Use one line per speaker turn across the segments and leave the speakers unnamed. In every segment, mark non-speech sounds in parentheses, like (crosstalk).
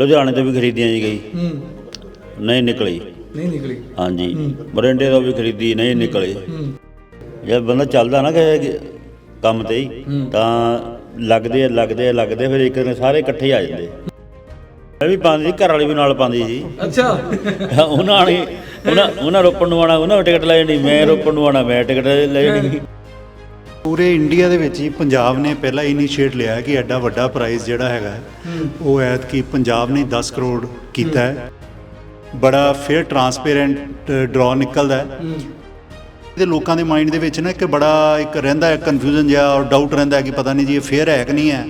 ਲੁਧਿਆਣੇ ਤੋਂ ਵੀ ਖਰੀਦੀਆਂ ਜੀ ਗਈ।
ਹੂੰ।
ਨਹੀਂ ਨਿਕਲੀ।
ਨਹੀਂ ਨਿਕਲੀ।
ਹਾਂਜੀ। ਬਰਿੰਡੇ ਤੋਂ ਵੀ ਖਰੀਦੀ ਨਹੀਂ ਨਿਕਲੀ।
ਹੂੰ।
ਜਦ ਬੰਦਾ ਚੱਲਦਾ ਨਾ ਕਿਸੇ ਕੰਮ ਤੇ ਹੀ ਤਾਂ ਲੱਗਦੇ ਆ ਲੱਗਦੇ ਆ ਲੱਗਦੇ ਆ, ਫਿਰ ਇੱਕ ਦਿਨ ਸਾਰੇ ਇਕੱਠੇ ਆ ਜਾਂਦੇ। ਮੈਂ ਵੀ ਪਾਉਂਦੀ ਸੀ ਘਰ ਵਾਲੀ ਵੀ ਨਾਲ ਪਾਉਂਦੀ ਸੀ।
ਅੱਛਾ।
ਉਹਨਾਂ ਨੇ ਉਹਨਾਂ ਉਹਨਾਂ ਰੋਪਣ ਨੂੰ ਆਣਾ ਉਹਨਾਂ ਨੇ ਟਿਕਟ ਲੈ ਜਾਣੀ ਮੈਂ ਰੋਪਣ ਨੂੰ ਆਣਾ ਮੈਂ ਟਿਕਟ ਲੈ ਜਾਣੀ।
ਪੂਰੇ ਇੰਡੀਆ ਦੇ ਵਿੱਚ ਹੀ ਪੰਜਾਬ ਨੇ ਪਹਿਲਾ ਇਨੀਸ਼ੀਏਟ ਲਿਆ ਕਿ ਐਡਾ ਵੱਡਾ ਪ੍ਰਾਈਜ਼ ਜਿਹੜਾ ਹੈਗਾ ਹੈ, ਉਹ ਐਤ ਕੀ ਪੰਜਾਬ ਨੇ 10 ਕਰੋੜ ਕੀਤਾ ਹੈ। ਬੜਾ ਫੇਅਰ ਟਰਾਂਸਪੇਰੈਂਟ ਡਰਾ ਨਿਕਲਦਾ ਹੈ। ਤੇ ਲੋਕਾਂ ਦੇ ਮਾਈਂਡ ਦੇ ਵਿੱਚ ਨਾ ਇੱਕ ਬੜਾ ਇੱਕ ਰਹਿੰਦਾ ਹੈ ਕਨਫਿਊਜ਼ਨ ਜਿਹਾ ਔਰ ਡਾਊਟ ਰਹਿੰਦਾ ਹੈ ਕਿ ਪਤਾ ਨਹੀਂ ਜੀ ਇਹ ਫੇਅਰ ਹੈ ਕਿ ਨਹੀਂ ਹੈ।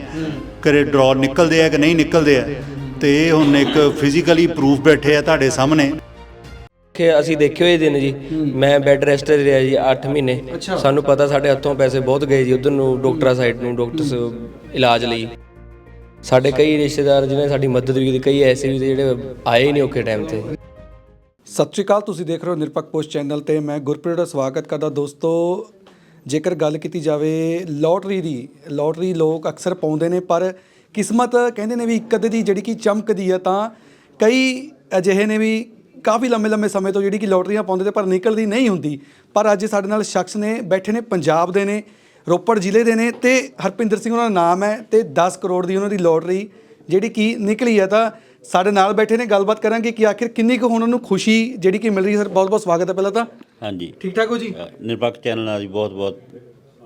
ਕਰੇ ਡਰਾ ਨਿਕਲਦੇ ਆ ਕਿ ਨਹੀਂ ਨਿਕਲਦੇ ਆ ਤੇ ਇਹ ਹੁਣ ਇੱਕ ਫਿਜ਼ੀਕਲੀ ਪ੍ਰੂਫ ਬੈਠੇ ਆ ਤੁਹਾਡੇ ਸਾਹਮਣੇ।
ਕਿ ਅਸੀਂ ਦੇਖੇ ਹੋਏ ਦਿਨ ਜੀ। ਮੈਂ ਬੈੱਡ ਰੈਸਟ ਤੇ ਰਿਹਾ ਜੀ 8 ਮਹੀਨੇ। ਸਾਨੂੰ ਪਤਾ ਸਾਡੇ ਹੱਥੋਂ ਪੈਸੇ ਬਹੁਤ ਗਏ ਜੀ ਉਧਰ ਨੂੰ ਡਾਕਟਰਾਂ ਸਾਈਡ ਨੂੰ ਡਾਕਟਰਸ ਇਲਾਜ ਲਈ। ਸਾਡੇ ਕਈ ਰਿਸ਼ਤੇਦਾਰ ਜਿਨ੍ਹਾਂ ਨੇ ਸਾਡੀ ਮਦਦ ਵੀ ਕੀਤੀ ਕਈ ਐਸੇ ਵੀ ਜਿਹੜੇ ਆਏ ਹੀ ਨਹੀਂ ਔਖੇ ਟਾਈਮ ਤੇ।
ਸਤਿ ਸ਼੍ਰੀ ਅਕਾਲ ਤੁਸੀਂ ਦੇਖ ਰਹੇ ਹੋ ਨਿਰਪੱਖ ਪੋਸਟ ਚੈਨਲ ਤੇ ਮੈਂ ਗੁਰਪ੍ਰੀਤ ਦਾ ਸਵਾਗਤ ਕਰਦਾ। ਦੋਸਤੋ ਜੇਕਰ ਗੱਲ ਕੀਤੀ ਜਾਵੇ ਲੋਟਰੀ ਦੀ ਲੋਟਰੀ ਲੋਕ ਅਕਸਰ ਪਾਉਂਦੇ ਨੇ ਪਰ ਕਿਸਮਤ ਕਹਿੰਦੇ ਨੇ ਵੀ ਇੱਕ ਅੱਧੇ ਦੀ ਜਿਹੜੀ ਕਿ ਚਮਕਦੀ ਆ ਤਾਂ ਕਈ ਅਜਿਹੇ ਨੇ ਵੀ ਕਾਫੀ ਲੰਮੇ ਲੰਮੇ ਸਮੇਂ ਤੋਂ ਜਿਹੜੀ ਕਿ ਲੋਟਰੀਆਂ ਪਾਉਂਦੇ ਤੇ ਪਰ ਨਿਕਲਦੀ ਨਹੀਂ ਹੁੰਦੀ। ਪਰ ਅੱਜ ਸਾਡੇ ਨਾਲ ਸ਼ਖਸ ਨੇ ਬੈਠੇ ਨੇ ਪੰਜਾਬ ਦੇ ਨੇ ਰੋਪੜ ਜ਼ਿਲ੍ਹੇ ਦੇ ਨੇ ਤੇ ਹਰਪਿੰਦਰ ਸਿੰਘ ਉਹਨਾਂ ਦਾ ਨਾਮ ਹੈ ਤੇ 10 ਕਰੋੜ ਦੀ ਉਹਨਾਂ ਦੀ ਲੋਟਰੀ ਜਿਹੜੀ ਕਿ ਨਿਕਲੀ ਹੈ ਤਾਂ ਸਾਡੇ ਨਾਲ ਬੈਠੇ ਨੇ ਗੱਲਬਾਤ ਕਰਾਂਗੇ ਕਿ ਆਖਿਰ ਕਿੰਨੀ ਕੁ ਉਹਨਾਂ ਨੂੰ ਖੁਸ਼ੀ ਜਿਹੜੀ ਕਿ ਮਿਲ ਰਹੀ ਸਰ ਬਹੁਤ ਬਹੁਤ ਸਵਾਗਤ ਹੈ ਪਹਿਲਾਂ ਤਾਂ।
ਹਾਂਜੀ।
ਠੀਕ ਠਾਕ ਹੋ ਜੀ?
ਨਿਰਪੱਖ ਚੈਨਲ ਨਾਲ ਜੀ ਬਹੁਤ ਬਹੁਤ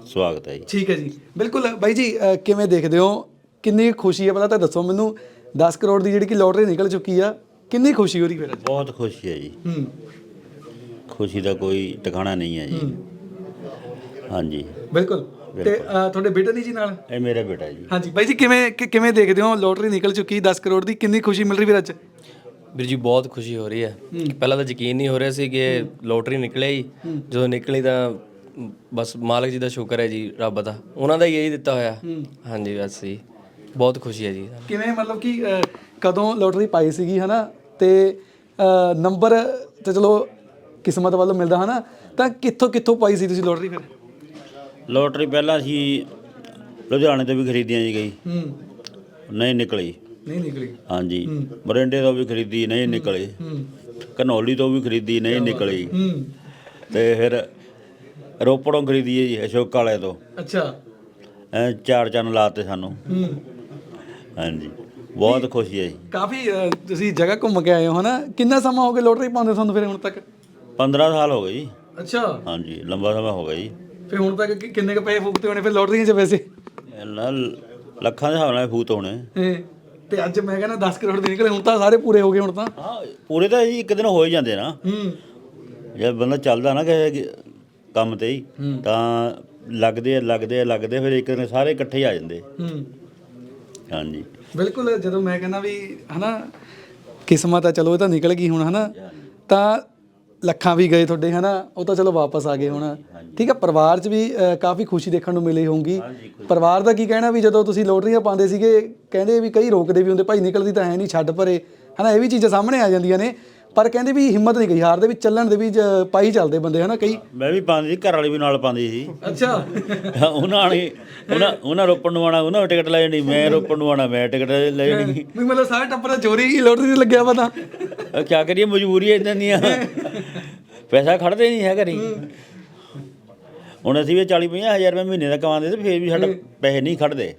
ਸਵਾਗਤ ਹੈ ਜੀ।
ਠੀਕ ਹੈ ਜੀ। ਬਿਲਕੁਲ ਬਾਈ ਜੀ ਅ, ਕਿਵੇਂ ਦੇਖਦੇ ਹੋ? ਕਿੰਨੀ ਕੁ ਖੁਸ਼ੀ ਹੈ ਪਹਿਲਾਂ ਤਾਂ ਦੱਸੋ ਮੈਨੂੰ। 10 ਕਰੋੜ ਦੀ ਜਿਹੜੀ ਕਿ ਲੋਟਰੀ ਨਿਕਲ ਚੁੱਕੀ ਆ ਕਿੰਨੀ ਖੁਸ਼ੀ ਹੋ ਰਹੀ ਫਿਰ ਅੱਜ?
ਬਹੁਤ ਖੁਸ਼ੀ ਹੈ ਜੀ।
ਹੂੰ।
ਖੁਸ਼ੀ ਦਾ ਕੋਈ ਟਿਕਾਣਾ ਨਹੀਂ ਹੈ ਜੀ। ਹਾਂਜੀ।
ਬਿਲਕੁਲ। ਤੇ ਅ, ਤੁਹਾਡੇ ਬੇਟੇ ਦੀ ਜੀ ਨਾਲ?
ਇਹ ਮੇਰਾ ਬੇਟਾ ਹੈ ਜੀ।
ਹਾਂਜੀ। ਬਾਈ ਜੀ ਕਿਵੇਂ ਕਿ- ਕਿਵੇਂ ਦੇਖਦੇ ਹੋ? ਲੋਟਰੀ ਨਿਕਲ ਚੁੱਕੀ 10 ਕਰੋੜ ਦੀ ਕਿੰਨੀ ਖੁਸ਼ੀ ਮਿਲ ਰਹੀ ਫਿਰ ਅੱਜ?
ਵੀਰ ਜੀ ਬਹੁਤ ਖੁਸ਼ੀ ਹੋ ਰਹੀ ਹੈ। ਪਹਿਲਾਂ ਤਾਂ ਯਕੀਨ ਨਹੀਂ ਹੋ ਰਿਹਾ ਸੀ ਕਿ ਲੋਟਰੀ ਨਿਕਲੇ ਹੀ। ਜਦੋਂ ਨਿਕਲੀ ਤਾਂ ਬਸ ਮਾਲਕ ਜੀ ਦਾ ਸ਼ੁਕਰ ਹੈ ਜੀ ਰੱਬ ਦਾ। ਉਹਨਾਂ ਦਾ ਹੀ ਇਹੀ ਦਿੱਤਾ ਹੋਇਆ। ਹਾਂਜੀ ਬਸ ਜੀ। ਬਹੁਤ ਖੁਸ਼ੀ ਹੈ ਜੀ।
ਕਿਵੇਂ ਮਤਲਬ ਕਿ ਅ, ਕਦੋਂ ਲੋਟਰੀ ਪਾਈ ਸੀਗੀ ਹਨਾ? ਤੇ ਨੰਬਰ ਤੇ ਚਲੋ ਕਿਸਮਤ ਵੱਲੋਂ ਮਿਲਦਾ ਹਨਾ ਤਾਂ ਕਿੱਥੋਂ ਕਿੱਥੋਂ ਪਾਈ ਸੀ ਤੁਸੀਂ ਲੋਟਰੀ ਫਿਰ?
ਲੋਟਰੀ ਪਹਿਲਾਂ ਅਸੀਂ ਲੁਧਿਆਣੇ ਤੋਂ ਵੀ ਖਰੀਦੀਆਂ ਜੀ ਗਈ।
ਹੂੰ।
ਨਹੀਂ ਨਿਕਲੀ।
ਨਹੀਂ ਨਿਕਲੀ।
ਹਾਂਜੀ। ਬਰਿੰਡੇ ਤੋਂ ਵੀ ਖਰੀਦੀ ਨਹੀਂ ਨਿਕਲੀ।
ਹੂੰ।
ਘਨੌਲੀ ਤੋਂ ਵੀ ਖਰੀਦੀ ਨਹੀਂ ਨਿਕਲੀ।
ਹੂੰ।
ਤੇ ਫਿਰ ਰੋਪੜੋਂ ਖਰੀਦੀ ਹੈ ਜੀ ਅਸ਼ੋਕ ਵਾਲੇ ਤੋਂ।
ਅੱਛਾ।
ਚਾਰ ਚੰਨ ਲਾਤੇ ਸਾਨੂੰ।
ਹੂੰ।
ਹਾਂਜੀ। ਬਹੁਤ ਖੁਸ਼ੀ ਹੈ ਜੀ।
ਕਾਫੀ ਅ, ਤੁਸੀਂ ਜਗ੍ਹਾ ਘੁੰਮ ਕੇ ਆਏ ਹੋ ਹਨਾ? ਕਿੰਨਾ ਸਮਾਂ ਹੋ ਗਿਆ ਲੋਟਰੀ ਪਾਉਂਦੇ ਤੁਹਾਨੂੰ ਫਿਰ ਹੁਣ ਤੱਕ?
15 ਸਾਲ ਹੋ ਗਏ ਜੀ।
ਅੱਛਾ।
ਹਾਂਜੀ ਲੰਬਾ ਸਮਾਂ ਹੋ ਗਿਆ ਜੀ।
ਫਿਰ ਹੁਣ ਤੱਕ ਕਿ- ਕਿੰਨੇ ਕ ਪੈਸੇ ਫੂਕਤੇ ਹੋਣੇ ਫਿਰ ਲੋਟਰੀਆਂ 'ਚ
ਇਹਨਾਂ ਲੱਖਾਂ ਦੇ ਹਿਸਾਬ ਨਾਲ ਫੂਤ ਹੋਣੇ।
ਇਹ, ਤੇ ਅੱਜ ਮੈਂ ਕਹਿੰਦਾ 10 ਕਰੋੜ ਦੇ ਨਿਕਲੇ ਹੁਣ ਤਾਂ ਸਾਰੇ ਪੂਰੇ ਹੋ ਗਏ ਹੁਣ ਤਾਂ।
ਹਾਂ ਪੂਰੇ ਤਾਂ ਜੀ ਇੱਕ ਦਿਨ ਹੋ ਹੀ ਜਾਂਦੇ ਨਾ।
ਹੂੰ।
ਜਦ ਬੰਦਾ ਚੱਲਦਾ ਨਾ ਕਿਸੇ ਕੰਮ ਤੇ ਹੀ। ਤਾਂ ਲੱਗਦੇ ਆ ਲੱਗਦੇ ਆ ਲੱਗਦੇ ਆ, ਫਿਰ ਇੱਕ ਦਿਨ ਸਾਰੇ ਇਕੱਠੇ ਹੀ ਆ ਜਾਂਦੇ।
ਹੂੰ।
ਹਾਂਜੀ।
ਬਿਲਕੁਲ ਜਦੋਂ ਮੈਂ ਕਹਿੰਦਾ ਵੀ ਹਨਾ ਕਿਸਮਤ ਆ ਚਲੋ ਇਹ ਤਾਂ ਨਿਕਲ ਗਈ ਹੁਣ ਹਨਾ ਤਾਂ ਲੱਖਾਂ ਵੀ ਗਏ ਤੁਹਾਡੇ ਹਨਾ ਉਹ ਤਾਂ ਚਲੋ ਵਾਪਸ ਆ ਗਏ ਹੁਣ। ਠੀਕ ਹੈ ਪਰਿਵਾਰ 'ਚ ਵੀ ਅ, ਕਾਫੀ ਖੁਸ਼ੀ ਦੇਖਣ ਨੂੰ ਮਿਲੀ ਹੋਊਗੀ। ਪਰਿਵਾਰ ਦਾ ਕੀ ਕਹਿਣਾ ਵੀ ਜਦੋਂ ਤੁਸੀਂ ਲੋਟਰੀਆਂ ਪਾਉਂਦੇ ਸੀਗੇ ਕਹਿੰਦੇ ਵੀ ਕਈ ਰੋਕਦੇ ਵੀ ਹੁੰਦੇ ਭਾਈ ਨਿਕਲਦੀ ਤਾਂ ਹੈ ਨਹੀਂ ਛੱਡ ਪਰੇ। ਹਨਾ ਇਹ ਵੀ ਚੀਜ਼ਾਂ ਸਾਹਮਣੇ ਆ ਜਾਂਦੀਆਂ ਨੇ। ਪਰ ਕਹਿੰਦੇ ਵੀ ਹਿੰਮਤ ਨਹੀਂ ਗਈ ਹਾਰ ਦੇ ਵਿੱਚ ਚੱਲਣ ਦੇ ਵੀ ਜ- ਪਾਈ ਚੱਲਦੇ ਬੰਦੇ ਹਨਾ ਕਈ?
ਮੈਂ ਵੀ ਪਾਉਂਦੀ ਸੀ ਘਰ ਵਾਲੀ ਵੀ ਨਾਲ ਪਾਉਂਦੀ ਸੀ।
ਅੱਛਾ।
ਉਹਨਾਂ ਨੇ ਉਹਨਾਂ ਉਹਨਾਂ ਰੋਪਣ ਨੂੰ ਆਣਾ ਉਹਨਾਂ ਨੇ ਟਿਕਟ ਲੈ ਜਾਣੀ ਮੈਂ ਰੋਪਣ ਨੂੰ ਆਣਾ ਮੈਂ ਟਿਕਟ ਲੈ ਜਾਣੀ।
ਵੀ ਮਤਲਬ ਸਾਰੇ ਟੱਬਰ ਦਾ ਚੋਰੀ ਹੀ ਲੋਟਰੀ ਤੇ ਲੱਗਿਆ ਵਾ ਤਾਂ
ਕੀ ਕਰੀਏ ਮਜਬੂਰੀ ਇਦਾਂ ਦੀਆਂ। ਪੈਸਾ ਖੜਦੇ ਨਹੀਂ ਹੈ ਘਰੀ ਹੁਣ ਅਸੀਂ ਵੀ 40 50 ਹਜ਼ਾਰ ਰੁਪਏ ਮਹੀਨੇ ਦਾ ਕਮਾਉਂਦੇ ਤੇ ਫੇਰ ਵੀ ਸਾਡਾ ਪੈਸੇ ਨਹੀਂ ਖੜਦੇ।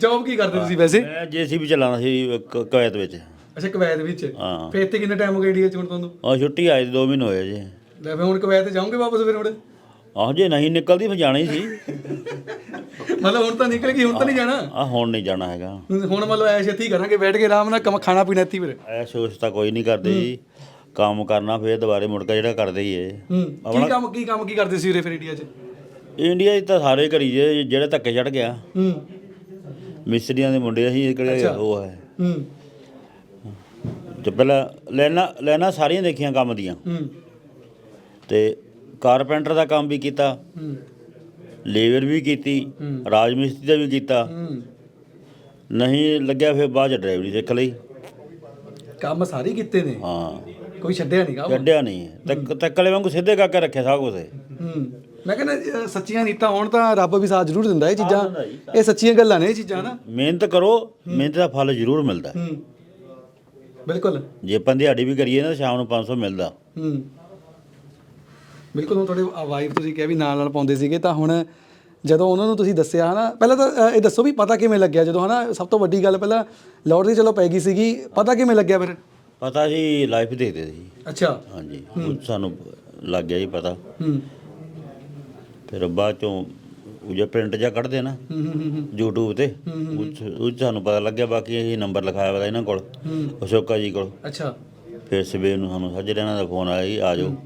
ਜੌਬ ਕੀ ਕਰਦੇ ਤੁਸੀਂ ਵੈਸੇ?
ਮੈਂ ਜੇਸੀਬੀ ਚਲਾਉਂਦਾ ਸੀ ਕ- ਕੁਵੈਤ ਵਿੱਚ।
ਅੱਛਾ ਕੁਵੈਤ ਵਿੱਚ।
ਹਾਂ।
ਫਿਰ ਇੱਥੇ ਕਿੰਨਾ ਟਾਈਮ ਹੋ ਗਿਆ ਇੰਡੀਆ ਚ ਹੁਣ ਤੁਹਾਨੂੰ?
ਆ ਛੁੱਟੀ ਆਏ 2 ਮਹੀਨੇ ਹੋਏ ਜੀ।
ਲੈ ਫਿਰ ਹੁਣ ਕੁਵੈਤ ਜਾਓਗੇ ਵਾਪਸ ਫਿਰ ਹੁਣ?
ਆਹ ਜੇ ਨਹੀਂ ਨਿਕਲਦੀ ਫਿਰ ਜਾਣਾ ਹੀ ਸੀ।
ਮਤਲਬ ਹੁਣ ਤਾਂ ਨਿਕਲ ਗਈ ਹੁਣ ਤਾਂ ਨਹੀਂ ਜਾਣਾ?
ਆ ਹੁਣ ਨਹੀਂ ਜਾਣਾ ਹੈਗਾ।
ਹੁਣ ਮਤਲਬ ਐਸ਼ ਇੱਥੇ ਹੀ ਕਰਾਂਗੇ ਬੈਠ ਕੇ ਆਰਾਮ ਨਾਲ ਕੰਮ ਖਾਣਾ ਪੀਣਾ ਇੱਥੇ ਹੀ ਫਿਰ।
ਐ ਸੋਚ ਤਾਂ ਕੋਈ ਨਹੀਂ ਕਰਦੇ ਜੀ। ਕੰਮ ਕਰਨਾ ਫੇਰ ਦੁਬਾਰੇ ਮੁੜ ਕੇ ਜਿਹੜਾ ਕਰਦੇ ਹੀ ਏ
ਹੂੰ ਕੀ ਕੰਮ ਕੀ ਕੰਮ ਕੀ ਕਰਦੇ ਸੀ ਉਰੇ ਫਿਰ ਇੰਡੀਆ ਚ?
ਇੰਡੀਆ 'ਚ ਤਾਂ ਸਾਰੇ ਕਰੀ ਜੇ ਜਿਹੜੇ ਧੱਕੇ ਚੜ ਗਿਆ।
ਹੂੰ।
ਮਿਸਤਰੀਆਂ ਦੇ ਮੁੰਡੇ ਅਸੀਂ ਕਿਹੜੇ ਉਹ ਹੈ।
ਹੂੰ।
ਤੇ ਪਹਿਲਾਂ ਲੈਣਾ ਲੈਣਾ ਸਾਰੀਆਂ ਦੇਖੀਆਂ ਕੰਮ ਦੀਆਂ।
ਹੂੰ।
ਤੇ ਕਾਰਪੈਂਟਰ ਦਾ ਕੰਮ ਵੀ ਕੀਤਾ।
ਹੂੰ।
ਲੇਬਰ ਵੀ ਕੀਤੀ। ਰਾਜ ਮਿਸਤਰੀ ਦਾ ਵੀ ਕੀਤਾ।
ਹੂੰ।
ਨਹੀਂ ਲੱਗਿਆ ਫਿਰ ਬਾਅਦ ਚ ਡਰਾਈਵਰੀ ਸਿੱਖ ਲਈ।
ਕੰਮ ਸਾਰੇ ਕੀਤੇ ਨੇ?
ਹਾਂ।
ਕੋਈ ਛੱਡਿਆ ਨਹੀਂ ਕੰਮ?
ਛੱਡਿਆ ਨਹੀਂ ਤੱਕ ਤੱਕਲੇ ਵਾਂਗੂ ਸਿੱਧੇ ਕਰਕੇ ਰੱਖਿਆ ਸਭ ਕੁਝ
ਹੂੰ। ਮੈਂ ਕਹਿੰਦਾ ਸੱਚੀਆਂ ਨੀਤਾਂ ਹੋਣ ਤਾਂ ਰੱਬ ਵੀ ਸਾਥ ਜ਼ਰੂਰ ਦਿੰਦਾ ਇਹ ਚੀਜ਼ਾਂ। ਇਹ ਸੱਚੀਆਂ ਗੱਲਾਂ ਨੇ ਇਹ ਚੀਜ਼ਾਂ ਨਾ।
ਮਿਹਨਤ ਕਰੋ ਮਿਹਨਤ ਦਾ ਫਲ ਜ਼ਰੂਰ ਮਿਲਦਾ। ਹੈ।
ਬਿਲਕੁਲ।
ਜੇ ਆਪਾਂ ਦਿਹਾੜੀ ਵੀ ਕਰੀਏ ਨਾ ਤਾਂ ਸ਼ਾਮ ਨੂੰ 500 ਮਿਲਦਾ।
ਹੂੰ। ਬਿਲਕੁਲ ਹੁਣ ਤੁਹਾਡੇ ਵਾਈਫ ਤੁਸੀਂ ਕਿਹਾ ਵੀ ਨਾਲ ਨਾਲ ਪਾਉਂਦੇ ਸੀਗੇ ਤਾਂ ਹੁਣ ਜਦੋਂ ਉਹਨਾਂ ਨੂੰ ਤੁਸੀਂ ਦੱਸਿਆ ਹਨਾ ਪਹਿਲਾਂ ਤਾਂ ਅ, ਇਹ ਦੱਸੋ ਵੀ ਪਤਾ ਕਿਵੇਂ ਲੱਗਿਆ? ਜਦੋਂ ਹਨਾ ਸਭ ਤੋਂ ਵੱਡੀ ਗੱਲ ਪਹਿਲਾਂ ਲੋਟਰੀ ਚਲੋ ਪੈ ਗਈ ਸੀਗੀ ਪਤਾ ਕਿਵੇਂ ਲੱਗਿਆ ਫਿਰ?
ਪਤਾ ਜੀ ਲਾਈਫ ਦੇਖਦੇ ਸੀ।
ਅੱਛਾ।
ਹਾਂਜੀ ਉਹ ਸਾਨੂੰ ਲੱਗ ਗਿਆ ਜੀ ਪਤਾ।
ਹੂੰ।
ਫਿਰ ਬਾਅਦ ਚੋਂ ਉਹ ਜੇ ਪ੍ਰਿੰਟ ਜਾਂ ਕੱਢਦੇ ਨਾ
ਹੂੰ ਹੂੰ, ਹੂੰ ਹੂੰ,
YouTube ਤੇ ਉਹ ਸਾਨੂੰ ਪਤਾ ਲੱਗਿਆ ਬਾਕੀ ਇਹ ਨੰਬਰ ਲਿਖਾਇਆ ਹੋਇਆ ਇਹਨਾਂ ਕੋਲ
ਹੂੰ।
ਅਸ਼ੋਕਾ ਜੀ ਕੋਲ।
ਅੱਛਾ।
ਫਿਰ ਸਵੇਰ ਨੂੰ ਸਾਨੂੰ ਸੱਜਰੇ ਇਹਨਾਂ ਦਾ ਫੋਨ ਆਇਆ ਜੀ ਆ ਜਾਓ।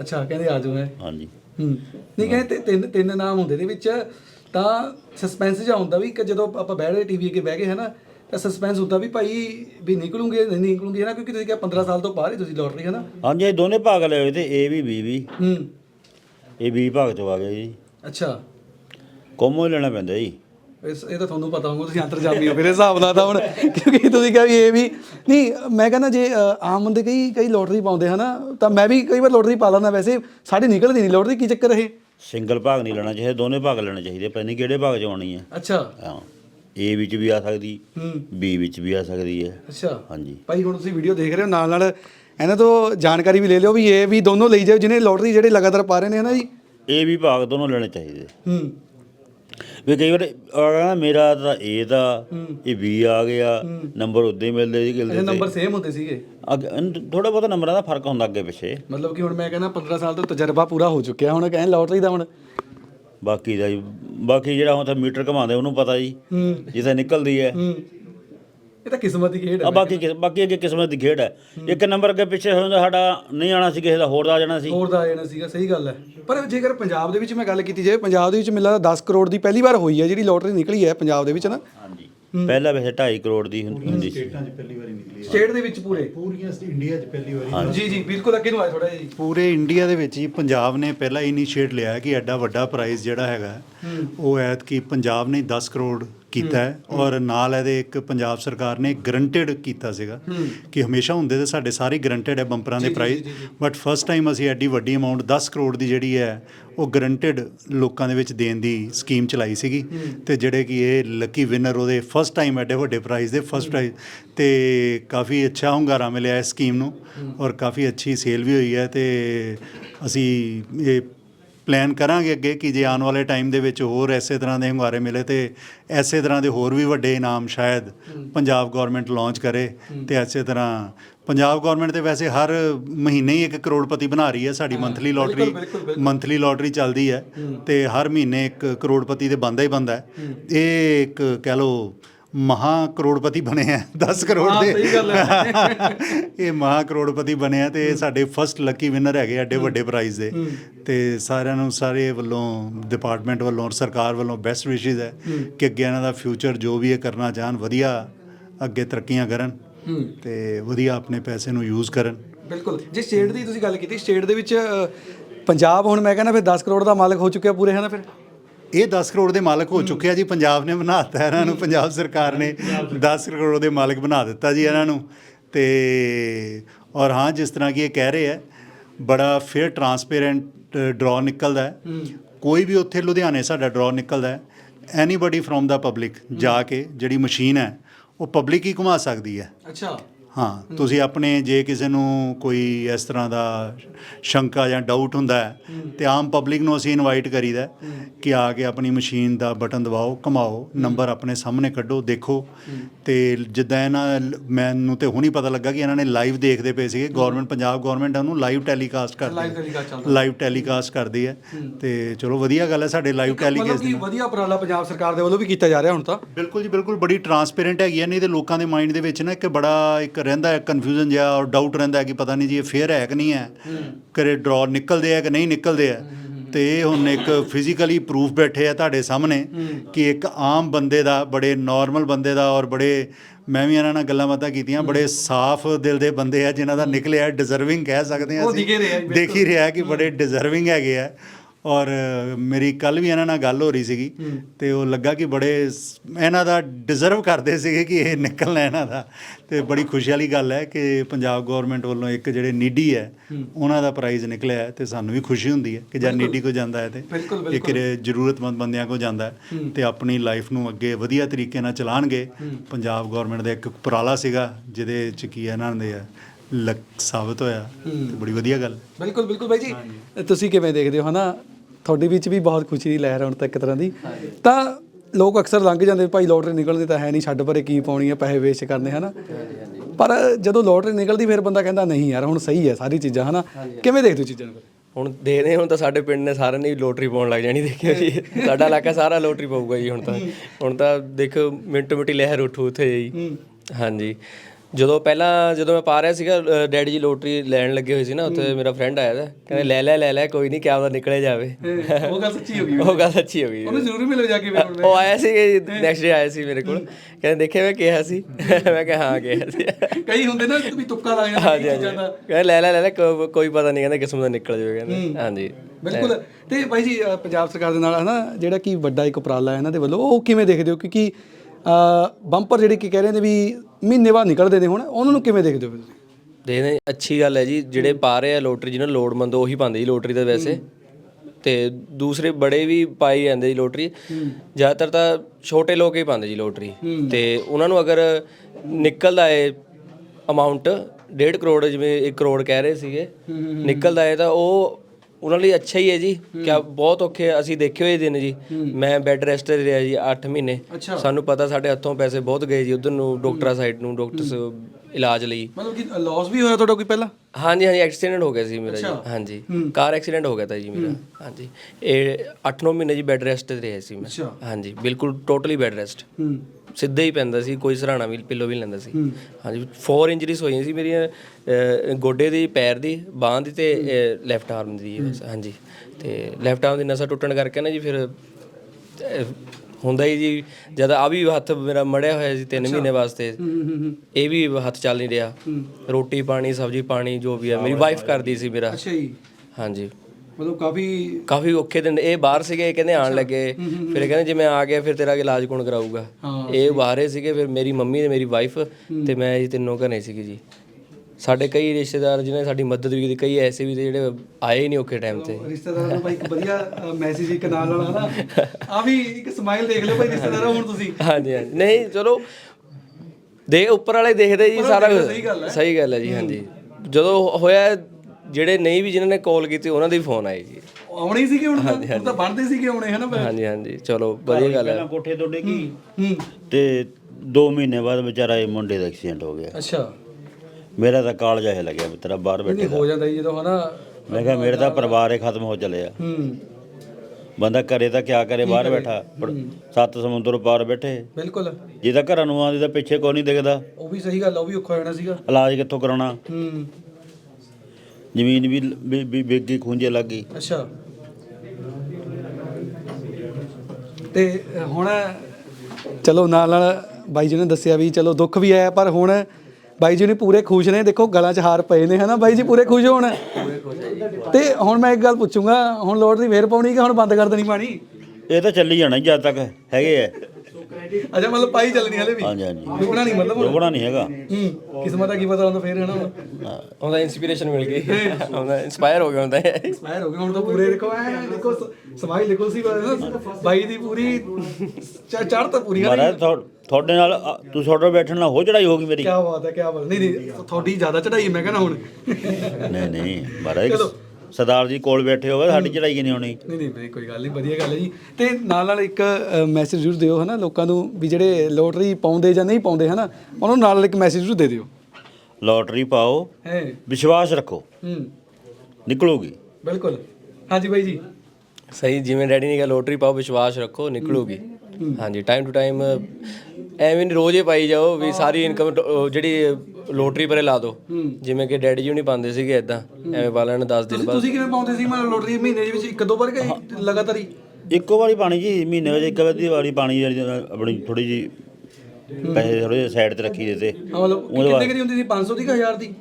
ਅੱਛਾ ਕਹਿੰਦੇ ਆ ਜਾਓ ਹੈ।
ਹਾਂਜੀ।
ਹੂੰ। ਨਹੀਂ ਕਹਿੰਦੇ ਤਿ- ਤਿੰਨ ਤਿੰਨ ਨਾਮ ਹੁੰਦੇ ਨੇ ਵਿੱਚ ਤਾਂ ਸਸਪੈਂਸ ਜਿਹਾ ਹੁੰਦਾ ਵੀ ਕਿ ਜਦੋਂ ਆਪਾਂ ਬਹਿ ਰਹੇ ਟੀਵੀ ਅੱਗੇ ਬਹਿ ਗਏ ਹਨਾ ਤਾਂ ਸਸਪੈਂਸ ਹੁੰਦਾ ਵੀ ਭਾਈ ਵੀ ਨਿਕਲੂਗੇ ਨਹੀਂ ਨਿਕਲੂਗੇ ਹਨਾ ਕਿਉਂਕਿ ਤੁਸੀਂ ਕਿਹਾ 15 ਸਾਲ ਤੋਂ ਬਾਹਰ ਹੀ ਤੁਸੀਂ ਲੋਟਰੀ ਹਨਾ।
ਹਾਂਜੀ ਇਹ ਦੋਨੇ ਭਾਗ ਲਏ ਹੋਏ ਤੇ ਏ ਵੀ ਬੀ ਵੀ।
ਹੂੰ।
ਇਹ ਬੀ ਭਾਗ ਚ ਆ ਗਏ ਜੀ।
ਅੱਛਾ।
ਕੋਮੋ ਹੀ ਲੈਣਾ ਪੈਂਦਾ ਜੀ।
ਇਸ ਇਹ ਤਾਂ ਤੁਹਾਨੂੰ ਪਤਾ ਹੋਊਗਾ ਤੁਸੀਂ ਅੰਤਰਜਾਮੀ ਹੋ ਮੇਰੇ ਹਿਸਾਬ ਨਾਲ ਤਾਂ ਹੁਣ (laughs) ਕਿਉਂਕਿ ਤੁਸੀਂ ਕਿਹਾ ਵੀ ਇਹ ਵੀ ਨਹੀਂ ਮੈਂ ਕਹਿੰਦਾ ਜੇ ਅ, ਆਮ ਬੰਦੇ ਕਈ ਕਈ ਲੋਟਰੀ ਪਾਉਂਦੇ ਹਨਾ ਤਾਂ ਮੈਂ ਵੀ ਕਈ ਵਾਰ ਲੋਟਰੀ ਪਾ ਲੈਂਦਾ ਵੈਸੇ ਸਾਡੀ ਨਿਕਲਦੀ ਨਹੀਂ ਲੋਟਰੀ ਕੀ ਚੱਕਰ ਇਹ?
ਸਿੰਗਲ ਭਾਗ ਨਹੀਂ ਲੈਣਾ ਚਾਹੀਦਾ ਦੋਨੇ ਭਾਗ ਲੈਣੇ ਚਾਹੀਦੇ ਪਤਾ ਨਹੀਂ ਕਿਹੜੇ ਭਾਗ ਚ ਆਉਣੀ ਹੈ।
ਅੱਛਾ।
ਹਾਂ ਏ ਵਿੱਚ ਵੀ ਆ ਸਕਦੀ
ਹੂੰ।
ਬੀ ਵਿੱਚ ਵੀ ਆ ਸਕਦੀ ਹੈ।
ਅੱਛਾ।
ਹਾਂਜੀ।
ਭਾਈ ਹੁਣ ਤੁਸੀਂ ਵੀਡੀਓ ਦੇਖ ਰਹੇ ਹੋ ਨਾਲ ਨਾਲ ਇਹਨਾਂ ਤੋਂ ਜਾਣਕਾਰੀ ਵੀ ਲੈ ਲਿਓ ਵੀ ਇਹ ਵੀ ਦੋਨੋਂ ਲਈ ਜਾਓ ਜਿਹਨੇ ਲੋਟਰੀ ਜਿਹੜੇ ਲਗਾਤਾਰ ਪਾ ਰਹੇ ਨੇ ਹਨਾ ਜੀ।
ਏ ਵੀ ਭਾਗ ਦੋਨੋਂ ਲੈਣੇ ਚਾਹੀਦੇ।
ਹੂੰ।
ਵੀ ਕਈ ਵਾਰ ਅਗਲਾ ਮੇਰਾ ਤਾਂ ਏ ਦਾ ਇਹ ਬੀ ਆ ਗਿਆ ਨੰਬਰ ਉਦਾਂ ਹੀ ਮਿਲਦੇ ਸੀ
ਇਹ
ਗਿਲਦੇ
ਨੰਬਰ ਸੇਮ ਹੁੰਦੇ ਸੀਗੇ?
ਥੋੜਾ ਬਹੁਤਾ ਨੰਬਰਾਂ ਦਾ ਫ਼ਰਕ ਹੁੰਦਾ ਅੱਗੇ ਪਿੱਛੇ।
ਮਤਲਬ ਕਿ ਹੁਣ ਮੈਂ ਕਹਿੰਦਾ 15 ਸਾਲ ਤੋਂ ਤਜਰਬਾ ਪੂਰਾ ਹੋ ਚੁੱਕਿਆ ਹੁਣ ਕਹਿੰਦੇ ਲੋਟਰੀ ਦਾ ਹੁਣ।
ਬਾਕੀ ਦਾ ਬਾਕੀ ਜਿਹੜਾ ਹੁਣ ਤਾਂ ਮੀਟਰ ਘਮਾਉਂਦੇ ਉਹਨੂੰ ਪਤਾ ਜੀ ਜਿੱਥੇ ਨਿਕਲਦੀ
ਹੂੰ। ਇਹ ਤਾਂ ਕਿਸਮਤ ਦੀ ਖੇਡ
ਆ
ਹੈ
ਬਾਕੀ ਕਿਸ- ਬਾਕੀ ਅੱਗੇ ਕਿਸਮਤ ਦੀ ਖੇਡ ਹੈ। ਇੱਕ ਨੰਬਰ ਅੱਗੇ ਪਿੱਛੇ ਹੋ ਜਾਂਦਾ ਸਾਡਾ ਨਹੀਂ ਆਣਾ ਸੀ ਕਿਸੇ ਦਾ ਹੋਰ ਦਾ ਆ ਜਾਣਾ ਸੀ।
ਹੋਰ ਦਾ ਆ ਜਾਣਾ ਸੀਗਾ ਸਹੀ ਗੱਲ ਹੈ। ਪਰ ਜੇਕਰ ਪੰਜਾਬ ਦੇ ਵਿੱਚ ਮੈਂ ਗੱਲ ਕੀਤੀ ਜਾਏ ਪੰਜਾਬ ਦੇ ਵਿੱਚ ਮੈਨੂੰ ਲੱਗਦਾ 10 ਕਰੋੜ ਦੀ ਪਹਿਲੀ ਵਾਰ ਹੋਈ ਹੈ ਜਿਹੜੀ ਲੋਟਰੀ ਨਿਕਲੀ ਹੈ ਪੰਜਾਬ ਦੇ ਵਿੱਚ ਨਾ।
ਹਾਂਜੀ। ਪਹਿਲਾਂ ਵੈਸੇ 2.5 ਕਰੋੜ ਦੀ ਹੁੰਦੀ ਹੁੰਦੀ ਸੀ।
ਸਟੇਟਾਂ 'ਚ ਪਹਿਲੀ ਵਾਰੀ ਨਿਕਲੀ ਹੈ।
ਸਟੇਟ ਦੇ ਵਿੱਚ ਪੂਰੇ?
ਪੂਰੀਆਂ ਇੰਡੀਆ 'ਚ ਪਹਿਲੀ ਵਾਰੀ
ਜੀ ਜੀ ਬਿਲਕੁਲ ਅੱਗੇ ਨੂੰ ਆਏ ਥੋੜਾ ਜੀ।
ਪੂਰੇ ਇੰਡੀਆ ਦੇ ਵਿੱਚ ਹੀ ਪੰਜਾਬ ਨੇ ਪਹਿਲਾ ਇਨੀਸ਼ੀਏਟ ਲਿਆ ਕਿ ਐਡਾ ਵੱਡਾ ਪ੍ਰਾਈਜ਼ ਜਿਹੜਾ ਹੈਗਾ ਉਹ ਐਤਕੀ ਪੰਜਾਬ ਨੇ 10 ਕਰੋੜ ਕੀਤਾ ਹੈ ਔਰ ਨਾਲ ਇਹਦੇ ਇੱਕ ਪੰਜਾਬ ਸਰਕਾਰ ਨੇ ਗਰੰਟਡ ਕੀਤਾ ਸੀਗਾ ਕਿ ਹਮੇਸ਼ਾ ਹੁੰਦੇ ਤੇ ਸਾਡੇ ਸਾਰੇ ਗਰੰਟਡ ਹੈ ਬੰਪਰਾਂ ਦੇ ਪ੍ਰਾਈਜ਼ ਬਟ ਫਸਟ ਟਾਈਮ ਅਸੀਂ ਐਡੀ ਵੱਡੀ ਅਮਾਉਂਟ 10 ਕਰੋੜ ਦੀ ਜਿਹੜੀ ਹੈ ਉਹ ਗਰੰਟਡ ਲੋਕਾਂ ਦੇ ਵਿੱਚ ਦੇਣ ਦੀ ਸਕੀਮ ਚਲਾਈ ਸੀਗੀ। ਤੇ ਜਿਹੜੇ ਕਿ ਇਹ ਲੱਕੀ ਵਿਨਰ ਉਹਦੇ ਫਸਟ ਟਾਈਮ ਐਡੇ ਵੱਡੇ ਪ੍ਰਾਈਜ਼ ਦੇ ਫਸਟ ਪ੍ਰਾਈਜ਼ ਤੇ ਕਾਫੀ ਅੱਛਾ ਹੁੰਗਾਰਾ ਮਿਲਿਆ ਇਸ ਸਕੀਮ ਨੂੰ ਔਰ ਕਾਫੀ ਅੱਛੀ ਸੇਲ ਵੀ ਹੋਈ ਹੈ ਤੇ ਅਸੀਂ ਇਹ ਪਲਾਨ ਕਰਾਂਗੇ ਅੱਗੇ ਕਿ ਜੇ ਆਉਣ ਵਾਲੇ ਟਾਈਮ ਦੇ ਵਿੱਚ ਹੋਰ ਐਸੇ ਤਰ੍ਹਾਂ ਦੇ ਹੁੰਗਾਰੇ ਮਿਲੇ ਤੇ ਐਸੇ ਤਰ੍ਹਾਂ ਦੇ ਹੋਰ ਵੀ ਵੱਡੇ ਇਨਾਮ ਸ਼ਾਇਦ ਪੰਜਾਬ ਗਵਰਨਮੈਂਟ ਲਾਂਚ ਕਰੇ ਤੇ ਐਸੇ ਤਰ੍ਹਾਂ ਪੰਜਾਬ ਗਵਰਨਮੈਂਟ ਤੇ ਵੈਸੇ ਹਰ ਮਹੀਨੇ ਹੀ ਇੱਕ ਕਰੋੜਪਤੀ ਬਣਾ ਰਹੀ ਹੈ ਸਾਡੀ ਮੰਥਲੀ ਲੋਟਰੀ ਮੰਥਲੀ ਲੋਟਰੀ ਚੱਲਦੀ ਹੈ ਤੇ ਹਰ ਮਹੀਨੇ ਇੱਕ ਕਰੋੜਪਤੀ ਦੇ ਬੰਦਾ ਹੀ ਬੰਦਾ ਹੈ। ਇਹ ਇੱਕ ਕਹਿ ਲਓ ਮਹਾ ਕਰੋੜਪਤੀ ਬਣੇ ਆ 10 ਕਰੋੜ ਦੇ।
ਸਹੀ ਗੱਲ (laughs)
ਇਹ ਮਹਾ ਕਰੋੜਪਤੀ ਬਣਿਆ ਤੇ ਇਹ ਸਾਡੇ ਫਰਸਟ ਲੱਕੀ ਵਿਨਰ ਹੈਗੇ ਐਡੇ ਵੱਡੇ ਪ੍ਰਾਈਜ਼ ਦੇ। ਤੇ ਸਾਰਿਆਂ ਨੂੰ ਸਾਰੇ ਵੱਲੋਂ ਡਿਪਾਰਟਮੈਂਟ ਵੱਲੋਂ ਔਰ ਸਰਕਾਰ ਵੱਲੋਂ ਬੈਸਟ ਵਿਸ਼ੇਸ ਹੈ ਕਿ ਅੱਗੇ ਇਹਨਾਂ ਦਾ ਫਿਊਚਰ ਜੋ ਵੀ ਇਹ ਕਰਨਾ ਚਾਹਣ ਵਧੀਆ ਅੱਗੇ ਤਰੱਕੀਆਂ ਕਰਨ ਤੇ ਵਧੀਆ ਆਪਣੇ ਪੈਸੇ ਨੂੰ ਯੂਜ਼ ਕਰਨ।
ਬਿਲਕੁਲ। ਜੇ ਸਟੇਟ ਦੀ ਤੁਸੀਂ ਗੱਲ ਕੀਤੀ ਸਟੇਟ ਦੇ ਵਿੱਚ ਪੰਜਾਬ ਹੁਣ ਮੈਂ ਕਹਿੰਦਾ ਫਿਰ 10 ਕਰੋੜ ਦਾ ਮਾਲਕ ਹੋ ਚੁੱਕਿਆ ਪੂਰੇ ਹੈ ਨਾ ਫਿਰ?
ਇਹ 10 ਕਰੋੜ ਦੇ ਮਾਲਕ ਹੋ ਚੁੱਕੇ ਆ ਜੀ ਪੰਜਾਬ ਨੇ ਬਣਾਤਾ ਇਹਨਾਂ ਨੂੰ ਪੰਜਾਬ ਸਰਕਾਰ ਨੇ 10 ਕਰੋੜ ਦੇ ਮਾਲਕ ਬਣਾ ਦਿੱਤਾ ਜੀ ਇਹਨਾਂ ਨੂੰ। ਤੇ ਔਰ ਹਾਂ ਜਿਸ ਤਰ੍ਹਾਂ ਕਿ ਇਹ ਕਹਿ ਰਹੇ ਆ ਬੜਾ ਫੇਅਰ ਟਰਾਂਸਪੇਰੈਂਟ ਡਰਾ ਨਿਕਲਦਾ ਹੈ। ਕੋਈ ਵੀ ਉੱਥੇ ਲੁਧਿਆਣੇ ਸਾਡਾ ਡਰਾ ਨਿਕਲਦਾ ਹੈ। ਐਨੀਬਾਡੀ ਫਰੋਮ ਦਾ ਪਬਲਿਕ ਜਾ ਕੇ ਜਿਹੜੀ ਮਸ਼ੀਨ ਹੈ ਉਹ ਪਬਲਿਕ ਹੀ ਘੁਮਾ ਸਕਦੀ ਹੈ।
ਅੱਛਾ।
ਹਾਂ ਤੁਸੀਂ ਆਪਣੇ ਜੇ ਕਿਸੇ ਨੂੰ ਕੋਈ ਇਸ ਤਰ੍ਹਾਂ ਦਾ ਸ਼ੰਕਾ ਜਾਂ ਡਾਊਟ ਹੁੰਦਾ ਹੈ ਤੇ ਆਮ ਪਬਲਿਕ ਨੂੰ ਅਸੀਂ ਇਨਵਾਈਟ ਕਰੀਦਾ ਕਿ ਆ ਕੇ ਆਪਣੀ ਮਸ਼ੀਨ ਦਾ ਬਟਨ ਦਬਾਓ ਘਮਾਓ ਨੰਬਰ ਆਪਣੇ ਸਾਹਮਣੇ ਕੱਢੋ ਦੇਖੋ। ਤੇ ਜਿੱਦਾਂ ਇਹਨਾਂ ਮੈਨੂੰ ਤੇ ਹੁਣੀ ਪਤਾ ਲੱਗਾ ਕਿ ਇਹਨਾਂ ਨੇ ਲਾਈਵ ਦੇਖਦੇ ਪਏ ਸੀਗੇ। ਗਵਰਨਮੈਂਟ ਪੰਜਾਬ ਗਵਰਨਮੈਂਟ ਉਹਨੂੰ ਲਾਈਵ ਟੈਲੀਕਾਸਟ ਕਰਦੀ ਹੈ। ਲਾਈਵ ਟੈਲੀਕਾਸਟ ਕਰਦੀ ਹੈ। ਤੇ ਚਲੋ ਵਧੀਆ ਗੱਲ ਹੈ ਸਾਡੇ ਲਾਈਵ ਟੈਲੀਕਾਸਟ
ਕਿ ਵਧੀਆ ਉਪਰਾਲਾ ਪੰਜਾਬ ਸਰਕਾਰ ਦੇ ਵੱਲੋਂ ਵੀ ਕੀਤਾ ਜਾ ਰਿਹਾ ਹੁਣ ਤਾਂ।
ਬਿਲਕੁਲ ਜੀ ਬਿਲਕੁਲ ਬੜੀ ਟਰਾਂਸਪੇਰੈਂਟ ਹੈਗੀ ਹੈ ਨਹੀਂ ਤੇ ਲੋਕਾਂ ਦੇ ਮਾਈਂਡ ਦੇ ਵਿੱਚ ਨਾ ਇੱਕ ਬੜਾ ਇੱਕ ਰਹਿੰਦਾ ਹੈ ਕਨਫਿਊਜ਼ਨ ਜਿਹਾ ਔਰ ਡਾਊਟ ਰਹਿੰਦਾ ਹੈ ਕਿ ਪਤਾ ਨਹੀਂ ਜੀ ਇਹ ਫੇਅਰ ਹੈ ਕਿ ਨਹੀਂ ਹੈ ਕਰੇ ਡਰਾ ਨਿਕਲਦੇ ਆ ਕਿ ਨਹੀਂ ਨਿਕਲਦੇ ਆ ਤੇ ਇਹ ਹੁਣ ਇੱਕ ਫਿਜ਼ੀਕਲੀ ਪ੍ਰੂਫ ਬੈਠੇ ਆ ਤੁਹਾਡੇ ਸਾਹਮਣੇ ਕਿ ਇੱਕ ਆਮ ਬੰਦੇ ਦਾ ਬੜੇ ਨਾਰਮਲ ਬੰਦੇ ਦਾ ਔਰ ਬੜੇ ਮੈਂ ਵੀ ਇਹਨਾਂ ਨਾਲ ਗੱਲਾਂ ਬਾਤਾਂ ਕੀਤੀਆਂ ਬੜੇ ਸਾਫ਼ ਦਿਲ ਦੇ ਬੰਦੇ ਆ ਜਿਨ੍ਹਾਂ ਦਾ ਨਿਕਲਿਆ ਡਿਜ਼ਰਵਿੰਗ ਕਹਿ ਸਕਦੇ ਆ
ਜੀ,
ਦੇਖ ਹੀ ਰਿਹਾ ਕਿ ਬੜੇ ਡਿਜ਼ਰਵਿੰਗ ਹੈਗੇ ਆ। ਔਰ ਮੇਰੀ ਕੱਲ ਵੀ ਇਹਨਾਂ ਨਾਲ ਗੱਲ ਹੋ ਰਹੀ ਸੀਗੀ ਤੇ ਉਹ ਲੱਗਾ ਕਿ ਬੜੇ ਇਹਨਾਂ ਦਾ ਡਿਜ਼ਰਵ ਕਰਦੇ ਸੀਗੇ ਕਿ ਇਹ ਨਿਕਲਣਾ ਇਹਨਾਂ ਦਾ। ਤੇ ਬੜੀ ਖੁਸ਼ੀ ਵਾਲੀ ਗੱਲ ਹੈ ਕਿ ਪੰਜਾਬ ਗਵਰਨਮੈਂਟ ਵੱਲੋਂ ਇੱਕ ਜਿਹੜੇ ਨੀਡੀ ਹੈ ਉਹਨਾਂ ਦਾ ਪ੍ਰਾਈਜ਼ ਨਿਕਲਿਆ ਹੈ ਤੇ ਸਾਨੂੰ ਵੀ ਖੁਸ਼ੀ ਹੁੰਦੀ ਹੈ ਕਿ ਜਦ ਨੀਡੀ ਕੋ ਜਾਂਦਾ ਹੈ ਤੇ ਇੱਕ ਜ਼ਰੂਰਤਮੰਦ ਬੰਦਿਆਂ ਕੋ ਜਾਂਦਾ ਹੈ ਤੇ ਆਪਣੀ ਲਾਈਫ ਨੂੰ ਅੱਗੇ ਵਧੀਆ ਤਰੀਕੇ ਨਾਲ ਚਲਾਣਗੇ ਪੰਜਾਬ ਗਵਰਨਮੈਂਟ ਦਾ ਇੱਕ ਉਪਰਾਲਾ ਸੀਗਾ ਜਿਹਦੇ ਚ ਕੀ ਇਹਨਾਂ ਦੇ ਲੱਕ ਸਾਬਤ ਹੋਇਆ। ਤੇ ਬੜੀ ਵਧੀਆ ਗੱਲ
ਬਿਲਕੁਲ ਬਿਲਕੁਲ ਬਾਈ ਜੀ। ਤੁਸੀਂ ਕਿਵੇਂ ਦੇਖਦੇ ਹੋ? ਹਨਾ ਤੁਹਾਡੇ ਵਿੱਚ ਵੀ ਬਹੁਤ ਖੁਸ਼ੀ ਦੀ ਲਹਿਰ ਹੁਣ ਤੱਕ ਇੱਕ ਤਰ੍ਹਾਂ ਦੀ। ਤਾਂ ਲੋਕ ਅਕਸਰ ਲੰਘ ਜਾਂਦੇ ਭਾਈ ਲੋਟਰੀ ਨਿਕਲਦੀ ਤਾਂ ਹੈ ਨਹੀਂ ਛੱਡ ਪਰੇ ਕੀ ਪਾਉਣੀ ਹੈ ਪੈਸੇ ਵੇਸਟ ਕਰਨੇ ਹਨਾ? ਪਰ ਜਦੋਂ ਲੋਟਰੀ ਨਿਕਲਦੀ ਫਿਰ ਬੰਦਾ ਕਹਿੰਦਾ ਨਹੀਂ ਯਾਰ ਹੁਣ ਸਹੀ ਹੈ ਸਾਰੀ ਚੀਜ਼ਾਂ ਹਨਾ? ਕਿਵੇਂ ਦੇਖਦੇ ਹੋ ਚੀਜ਼ਾਂ ਨੂੰ
ਹੁਣ ਦੇਖਦੇ ਹੁਣ ਤਾਂ ਸਾਡੇ ਪਿੰਡ ਨੇ ਸਾਰਿਆਂ ਨੇ ਲੋਟਰੀ ਪਾਉਣ ਲੱਗ ਜਾਣੀ ਦੇਖਿਓ ਜੀ। ਸਾਡਾ ਇਲਾਕਾ ਸਾਰਾ ਲੋਟਰੀ ਪਾਊਗਾ ਜੀ ਹੁਣ ਤਾਂ। ਹੁਣ ਤਾਂ ਦੇਖੋ ਮਿੰਟ ਮਿੰਟੀ ਲਹਿਰ ਉੱਠੂ ਉੱਥੇ ਜੀ। ਹਾਂਜੀ। ਜਦੋਂ ਪਹਿਲਾਂ ਜਦੋਂ ਮੈਂ ਪਾ ਰਿਹਾ ਸੀਗਾ ਡੈਡੀ ਜੀ ਲੋਟਰੀ ਲੈਣ ਲੱਗੇ ਹੋਏ ਸੀ ਨਾ ਉੱਥੇ ਮੇਰਾ ਫਰੈਂਡ ਆਇਆ ਤਾ ਕਹਿੰਦੇ ਲੈ ਲੈ ਲੈ ਲੈ ਕੋਈ ਨਹੀਂ ਕਿਆ ਪਤਾ ਨਿਕਲੇ ਜਾਵੇ।
ਉਹ ਗੱਲ ਸੱਚੀ ਹੋ ਗਈ
ਉਹ ਗੱਲ ਅੱਛੀ ਹੋ ਗਈ।
ਉਹਨੂੰ ਜ਼ਰੂਰੀ ਮਿਲੋ ਜਾ ਕੇ ਫਿਰ
ਉਹ ਆਇਆ ਸੀ ਨੈਕਸਟ ਡੇ ਆਇਆ ਸੀ ਮੇਰੇ ਕੋਲ। ਕਹਿੰਦੇ ਦੇਖਿਆ ਮੈਂ ਕਿਹਾ ਸੀ। ਮੈਂ ਕਿਹਾ ਹਾਂ ਕਿਹਾ ਸੀ।
ਕਈ ਹੁੰਦੇ ਨਾ ਵੀ ਤੁੱਕਾ ਲੱਗ ਜਾਂਦਾ
ਹਾਂਜੀ ਹਾਂਜੀ। ਕਹਿੰਦੇ ਲੈ ਲੈ ਲੈ ਲੈ ਕੋਈ ਪਤਾ ਨਹੀਂ ਕਹਿੰਦੇ ਕਿਸਮ ਦਾ ਨਿਕਲ ਜਾਵੇ ਕਹਿੰਦੇ। ਹਾਂਜੀ।
ਬਿਲਕੁਲ। ਤੇ ਭਾਈ ਜੀ ਪੰਜਾਬ ਸਰਕਾਰ ਦੇ ਨਾਲ ਹਨਾ ਜਿਹੜਾ ਕਿ ਵੱਡਾ ਇੱਕ ਉਪਰਾਲਾ ਹੈ ਇਹਨਾਂ ਦੇ ਵੱਲੋਂ ਉਹ ਕਿਵੇਂ ਦੇਖਦੇ ਹੋ? ਕਿਉਂਕਿ ਬੰਪਰ ਜਿਹੜੇ ਕੀ ਕਹਿ ਰਹੇ ਨੇ ਵੀ ਮਹੀਨੇ ਬਾਅਦ ਨਿਕਲਦੇ ਨੇ ਹੁਣ ਉਹਨਾਂ ਨੂੰ ਕਿਵੇਂ ਦੇਖਦੇ ਹੋ ਤੁਸੀਂ?
ਦੇਖਦੇ ਅੱਛੀ ਗੱਲ ਹੈ ਜੀ ਜਿਹੜੇ ਪਾ ਰਹੇ ਆ ਲੋਟਰੀ ਜਿਹਨਾਂ ਨੂੰ ਲੋੜਮੰਦ ਉਹੀ ਪਾਉਂਦੇ ਜੀ ਲੋਟਰੀ ਤਾਂ ਵੈਸੇ। ਤੇ ਦੂਸਰੇ ਬੜੇ ਵੀ ਪਾਈ ਜਾਂਦੇ ਜੀ ਲੋਟਰੀ ਜ਼ਿਆਦਾਤਰ ਤਾਂ ਛੋਟੇ ਲੋਕ ਹੀ ਪਾਉਂਦੇ ਜੀ ਲੋਟਰੀ ਤੇ ਉਹਨਾਂ ਨੂੰ ਅਗਰ ਨਿਕਲਦਾ ਏ ਅਮਾਉਂਟ 1.5 ਕਰੋੜ ਜਿਵੇਂ 1 ਕਰੋੜ ਕਹਿ ਰਹੇ ਸੀਗੇ ਨਿਕਲਦਾ ਏ ਤਾਂ ਉਹ ਉਹਨਾਂ ਲਈ ਅੱਛਾ ਹੀ ਹੈ ਜੀ। ਕਿਆ ਬਹੁਤ ਔਖੇ ਅਸੀਂ ਦੇਖੇ ਹੋਏ ਦਿਨ ਜੀ। ਮੈਂ ਬੈੱਡ ਰੈਸਟ ਤੇ ਰਿਹਾ ਜੀ 8 ਮਹੀਨੇ। ਸਾਨੂੰ ਪਤਾ ਸਾਡੇ ਹੱਥੋਂ ਪੈਸੇ ਬਹੁਤ ਗਏ ਜੀ ਉਧਰ ਨੂੰ ਡਾਕਟਰਾਂ ਸਾਈਡ ਨੂੰ ਡਾਕਟਰਸ ਇਲਾਜ ਲਈ।
ਮਤਲਬ ਕਿ ਲਾਸ ਵੀ ਹੋਇਆ ਤੁਹਾਡਾ ਕੋਈ ਪਹਿਲਾਂ?
ਹਾਂਜੀ ਹਾਂਜੀ ਐਕਸੀਡੈਂਟ ਹੋ ਗਿਆ ਸੀ ਮੇਰਾ ਜੀ। ਹਾਂਜੀ। ਕਾਰ ਐਕਸੀਡੈਂਟ ਹੋ ਗਿਆ ਤਾਂ ਜੀ ਮੇਰਾ। ਹਾਂਜੀ। ਇਹ 8-9 ਮਹੀਨੇ ਜੀ ਬੈੱਡ ਰੈਸਟ ਤੇ ਰਿਹਾ ਸੀ ਮੈਂ। ਹਾਂਜੀ ਬਿਲਕੁਲ ਟੋਟਲੀ ਬੈੱਡ ਰੈਸਟ
ਹੂੰ।
ਸਿੱਧਾ ਹੀ ਪੈਂਦਾ ਸੀ ਕੋਈ ਸਰਾਣਾ ਵੀ ਪਿੱਲੋ ਵੀ ਲੈਂਦਾ ਸੀ। ਹਾਂਜੀ ਫੋਰ ਇੰਜਰੀਜ਼ ਹੋਈਆਂ ਸੀ ਮੇਰੀਆਂ ਅਹ, ਗੋਡੇ ਦੀ ਪੈਰ ਦੀ ਬਾਂਹ ਦੀ ਤੇ ਲੈਫਟ ਆਰਮ ਦੀ ਬਸ, ਹਾਂਜੀ। ਤੇ ਲੈਫਟ ਆਰਮ ਦੀ ਨਸਾਂ ਟੁੱਟਣ ਕਰਕੇ ਨਾ ਜੀ ਫਿਰ ਅਹ, ਹੁੰਦਾ ਹੀ ਜੀ ਜਦ ਆ ਵੀ ਹੱਥ ਮੇਰਾ ਮੜਿਆ ਹੋਇਆ ਸੀ 3 ਮਹੀਨੇ ਵਾਸਤੇ ਇਹ ਵੀ ਹੱਥ ਚੱਲ ਨਹੀਂ ਰਿਹਾ। ਰੋਟੀ ਪਾਣੀ ਸਬਜ਼ੀ ਪਾਣੀ ਜੋ ਵੀ ਹੈ ਮੇਰੀ ਵਾਈਫ ਕਰਦੀ ਸੀ ਮੇਰਾ।
ਅੱਛਾ ਜੀ।
ਹਾਂਜੀ।
ਮਤਲਬ ਕਾਫੀ
ਕਾਫੀ ਔਖੇ ਦਿਨ ਇਹ ਬਾਹਰ ਸੀਗੇ ਇਹ ਕਹਿੰਦੇ ਆਣ ਲੱਗੇ। ਫਿਰ ਇਹ ਕਹਿੰਦੇ ਜੇ ਮੈਂ ਆ ਗਿਆ ਫਿਰ ਤੇਰਾ ਇਲਾਜ ਕੌਣ ਕਰਾਊਗਾ? ਇਹ ਬਾਹਰੇ ਸੀਗੇ ਫਿਰ ਮੇਰੀ ਮੰਮੀ ਤੇ ਮੇਰੀ ਵਾਈਫ ਤੇ ਮੈਂ ਜੀ ਤਿੰਨੋਂ ਘਰੇ ਸੀਗੇ ਜੀ। ਸਾਡੇ ਕਈ ਰਿਸ਼ਤੇਦਾਰ ਜਿਨ੍ਹਾਂ ਨੇ ਸਾਡੀ ਮਦਦ ਵੀ ਕੀਤੀ ਕਈ ਐਸੇ ਵੀ ਜਿਹੜੇ ਆਏ ਹੀ ਨਹੀਂ ਔਖੇ ਟਾਈਮ ਤੇ।
ਰਿਸ਼ਤੇਦਾਰਾਂ ਨੂੰ ਭਾਈ ਇੱਕ ਵਧੀਆ ਮੈਸੇਜ ਇੱਕ ਨਾਲ ਨਾਲ ਹਨਾ? ਆ ਵੀ ਇੱਕ ਸਮਾਈਲ ਦੇਖ ਲਿਓ ਭਾਈ ਰਿਸ਼ਤੇਦਾਰਾਂ ਹੁਣ ਤੁਸੀਂ।
ਹਾਂਜੀ ਹਾਂਜੀ। ਨਹੀਂ ਚਲੋ ਦੇ ਉੱਪਰ ਵਾਲੇ ਦੇਖਦੇ ਜੀ ਸਾਰਾ ਕੁਝ।
ਸਹੀ ਗੱਲ ਹੈ।
ਸਹੀ ਗੱਲ ਹੈ ਜੀ ਹਾਂਜੀ। ਜਦੋਂ ਹੋਇਆ ਜਿਹੜੇ ਨਹੀਂ ਵੀ ਜਿਨ੍ਹਾਂ ਨੇ ਕਾਲ ਕੀਤੀ ਉਹਨਾਂ ਦੇ ਵੀ ਫੋਨ ਆਏ ਜੀ।
ਆਉਣੇ ਹੀ ਸੀਗੇ ਹੁਣ ਤਾਂ? ਹੁਣ ਤਾਂ ਬਣਦੇ ਸੀਗੇ ਆਉਣੇ ਹਨਾ ਭਾਈ?
ਹਾਂਜੀ ਹਾਂਜੀ। ਚਲੋ ਵਧੀਆ ਗੱਲ ਹੈ।
ਪਹਿਲਾਂ ਕੋਠੇ ਤੋਂ ਡਿੱਗੀ।
ਹੂੰ
ਤੇ 2 ਮਹੀਨੇ ਬਾਅਦ ਵਿਚਾਰਾ ਇਹ ਮੁੰਡੇ ਦਾ ਐਕਸੀਡੈਂਟ ਹੋ ਗਿਆ।
ਅੱਛਾ।
ਮੇਰਾ ਤਾਂ ਕਾਲ ਜਿਹਾ ਲੱਗਿਆ ਵੀ ਤੇਰਾ ਬਾਹਰ ਬੈਠੇ
ਨਹੀਂ ਹੋ ਜਾਂਦਾ ਜੀ ਜਦੋਂ ਹਨਾ?
ਮੈਂ ਕਿਹਾ ਮੇਰੇ ਤਾਂ ਪਰਿਵਾਰ ਹੀ ਖਤਮ ਹੋ ਚੱਲਿਆ
ਹੂੰ।
ਬੰਦਾ ਘਰੇ ਤਾਂ ਕਿਆ ਕਰੇ ਬਾਹਰ ਬੈਠਾ। ਪਰ ਸੱਤ ਸਮੁੰਦਰ ਪਾਰ ਬੈਠੇ।
ਬਿਲਕੁਲ।
ਜੇ ਤਾਂ ਘਰਾਂ ਨੂੰ ਆਉਂਦੀ ਤਾਂ ਪਿੱਛੇ ਕੋਈ ਨਹੀਂ ਦਿਖਦਾ।
ਉਹ ਵੀ ਸਹੀ ਗੱਲ ਆ ਉਹ ਵੀ ਔਖਾ ਹੋ ਜਾਣਾ ਸੀਗਾ।
ਇਲਾਜ ਕਿੱਥੋਂ ਕਰਾਉਣਾ?
ਹੂੰ।
ਜ਼ਮੀਨ ਵੀ ਵੀ- ਵੀ ਵਿਕ ਗਈ ਖੂੰਜੇ ਲੱਗ ਗਈ
ਅੱਛਾ। ਤੇ ਅ, ਹੁਣ ਚਲੋ ਨਾਲ ਨਾਲ ਬਾਈ ਜੀ ਨੇ ਦੱਸਿਆ ਵੀ ਚਲੋ ਦੁੱਖ ਵੀ ਆਇਆ ਪਰ ਹੁਣ ਬਾਈ ਜੀ ਨੇ ਪੂਰੇ ਖੁਸ਼ ਨੇ। ਦੇਖੋ ਗਲਾਂ 'ਚ ਹਾਰ ਪਏ ਨੇ ਹਨਾ ਬਾਈ ਜੀ? ਪੂਰੇ ਖੁਸ਼ ਹੋਣ। ਤੇ ਹੁਣ ਮੈਂ ਇੱਕ ਗੱਲ ਪੁੱਛੂੰਗਾ ਹੁਣ ਲੋਟਰੀ ਫੇਰ ਪਾਉਣੀ ਕਿ ਹੁਣ ਬੰਦ ਕਰ ਦੇਣੀ ਪਾਣੀ?
ਇਹ ਤਾਂ ਚੱਲੀ ਜਾਣਾ ਜੀ ਜਦ ਤੱਕ ਹੈਗੇ ਐ
ਅੱਛਾ ਮਤਲਬ ਪਾਈ ਚੱਲਣੀ ਹਲੇ ਵੀ?
ਹਾਂਜੀ ਹਾਂਜੀ।
ਰੁਕਣਾ ਨਹੀਂ ਮਤਲਬ ਹੁਣ।
ਰੁਕਣਾ ਨਹੀਂ ਹੈਗਾ।
ਹੂੰ ਕਿਸਮਤ ਦਾ ਕੀ ਪਤਾ ਹੁੰਦਾ ਫੇਰ ਹਨਾ ਹੁਣ?
ਉਹਦਾ ਇਨਸਪੀਰੇਸ਼ਨ ਮਿਲ ਗਈ। ਉਹਦਾ ਇਨਸਪਾਇਰ ਹੋ ਗਿਆ ਹੁੰਦਾ। ਹੈ
ਐਕਸਪਾਇਰ ਹੋ ਗਏ ਹੁਣ ਤਾਂ ਪੂਰੇ ਦੇਖੋ ਐ ਦੇਖੋ ਸਮਾਈ ਦੇਖੋ ਸੀ ਬਾਈ ਦੀ ਪੂਰੀ ਚੜ ਤਾਂ ਪੂਰੀ ਹੈ
ਮਹਾਰਾਜ ਤੁਹਾ- ਤੁਹਾਡੇ ਨਾਲ ਅ, ਤੁਸੀਂ ਤੁਹਾਡੇ ਬੈਠਣ ਨਾਲ ਹੋ ਚੜਾਈ ਹੋਗੀ ਮੇਰੀ।
ਕੀ ਬਾਤ ਹੈ ਕੀ ਬਾਤ। ਨਹੀਂ ਨਹੀਂ ਤੁਹਾਡੀ ਜ਼ਿਆਦਾ ਚੜਾਈ ਮੈਂ ਕਹਿੰਦਾ ਹੁਣ।
ਨਹੀਂ ਨਹੀਂ ਮਹਾਰਾਜ ਸਰਦਾਰ ਜੀ ਕੋਲ ਬੈਠੇ ਹੋਵੇ ਸਾਡੀ ਚੜਾਈ ਕਿਨਹੀਂ ਹੋਣੀ।
ਨਹੀਂ ਨਹੀਂ ਬਈ ਕੋਈ ਗੱਲ ਨਹੀਂ ਵਧੀਆ ਗੱਲ ਹੈ ਜੀ। ਤੇ ਨਾਲ ਨਾਲ ਇੱਕ ਮੈਸੇਜ ਜ਼ਰੂਰ ਦਿਓ ਹਨਾ ਲੋਕਾਂ ਨੂੰ ਵੀ ਜਿਹੜੇ ਲੋਟਰੀ ਪਾਉਂਦੇ ਜਾਂ ਨਹੀਂ ਪਾਉਂਦੇ ਹਨਾ ਉਹਨਾਂ ਨੂੰ ਨਾਲ ਨਾਲ ਇੱਕ ਮੈਸੇਜ ਜ਼ਰੂਰ ਦੇ ਦਿਓ।
ਲੋਟਰੀ ਪਾਓ
ਹੈ।
ਵਿਸ਼ਵਾਸ ਰੱਖੋ।
ਹੂੰ।
ਨਿਕਲੂਗੀ।
ਬਿਲਕੁਲ। ਹਾਂਜੀ ਬਾਈ ਜੀ।
ਸਹੀ ਜਿਵੇਂ ਡੈਡੀ ਨੇ ਕਿਹਾ ਲੋਟਰੀ ਪਾਓ ਵਿਸ਼ਵਾਸ ਰੱਖੋ ਨਿਕਲੂਗੀ। ਹਾਂਜੀ ਟਾਈਮ ਟੂ ਟਾਈਮ ਐਵੇਂ ਨਹੀਂ ਰੋਜ਼ ਹੀ ਪਾਈ ਜਾਓ ਵੀ ਸਾਰੀ ਇਨਕਮ ਜਿਹੜੀ ਲੋਟਰੀ ਪਰੇ ਲਾ ਦਿਓ ਜਿਵੇਂ ਕਿ ਡੈਡੀ ਜੀ ਨਹੀਂ ਪਾਉਂਦੇ ਸੀਗੇ ਇਦਾਂ ਐਵੇਂ ਪਾ ਲੈਣ 10 ਦਿਨ ਬਾਅਦ।
ਤੁਸੀਂ ਕਿਵੇਂ ਪਾਉਂਦੇ ਸੀ? ਮੈਂ ਲੋਟਰੀ ਮਹੀਨੇ ਦੇ ਵਿੱਚ ਇੱਕ ਦੋ ਵਾਰ ਕਿ ਲਗਾਤਾਰ ਹੀ?
ਇੱਕੋ ਵਾਰੀ ਪਾਣੀ ਜੀ ਮਹੀਨੇ ਵਿੱਚ ਇੱਕ ਵਾਰੀ ਵਾਰੀ ਪਾਣੀ ਜਿਹੜੀ ਆਪਣੀ ਥੋੜੀ ਜੀ ਪੈਸੇ ਥੋੜੇ ਜਿਹੇ ਸਾਈਡ ਤੇ ਰੱਖੀ ਦੇ ਤੇ
ਹਾਂ, ਮਤਲਬ ਕਿੰਨੇ ਕੁ ਦੀ ਹੁੰਦੀ ਸੀ? 500 ਦੀ ਕਿ 1000 ਦੀ?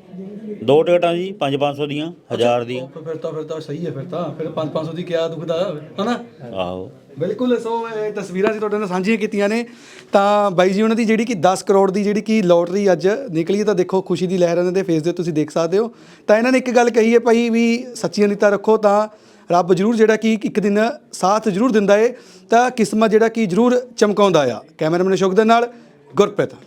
ਦੋ ਟਿਕਟਾਂ ਜੀ 5-500 ਦੀਆਂ 1000 ਦੀ
ਉਹ ਫਿਰ ਤਾਂ ਫਿਰ ਤਾਂ ਸਹੀ ਹੈ ਫਿਰ ਤਾਂ। ਫਿਰ 5-500 ਦੀ ਕਿਆ ਦੁਖਦਾ ਹਨਾ?
ਆਹੋ।
ਬਿਲਕੁਲ ਸੋ ਇਹ ਤਸਵੀਰਾਂ ਸੀ ਤੁਹਾਡੇ ਨਾਲ ਸਾਂਝੀਆਂ ਕੀਤੀਆਂ ਨੇ। ਤਾਂ ਬਾਈ ਜੀ ਉਹਨਾਂ ਦੀ ਜਿਹੜੀ ਕਿ 10 ਕਰੋੜ ਦੀ ਜਿਹੜੀ ਕਿ ਲੋਟਰੀ ਅੱਜ ਨਿਕਲੀ ਹੈ ਤਾਂ ਦੇਖੋ ਖੁਸ਼ੀ ਦੀ ਲਹਿਰ ਇਹਨਾਂ ਦੇ ਫੇਸ ਤੇ ਤੁਸੀਂ ਦੇਖ ਸਕਦੇ ਹੋ। ਤਾਂ ਇਹਨਾਂ ਨੇ ਇੱਕ ਗੱਲ ਕਹੀ ਹੈ ਭਾਈ ਵੀ ਸੱਚੀਆਂ ਨੀਤਾਂ ਰੱਖੋ ਤਾਂ ਰੱਬ ਜ਼ਰੂਰ ਜਿਹੜਾ ਕਿ ਇੱਕ ਦਿਨ ਸਾਥ ਜ਼ਰੂਰ ਦਿੰਦਾ ਏ। ਤਾਂ ਕਿਸਮਤ ਜਿਹੜਾ ਕਿ ਜ਼ਰੂਰ ਚਮਕਾਉਂਦਾ ਆ। ਕੈਮਰਾਮੈਨ ਅਸ਼ੋਕ ਦੇ ਨਾਲ ਗੁਰਪ੍ਰੀਤ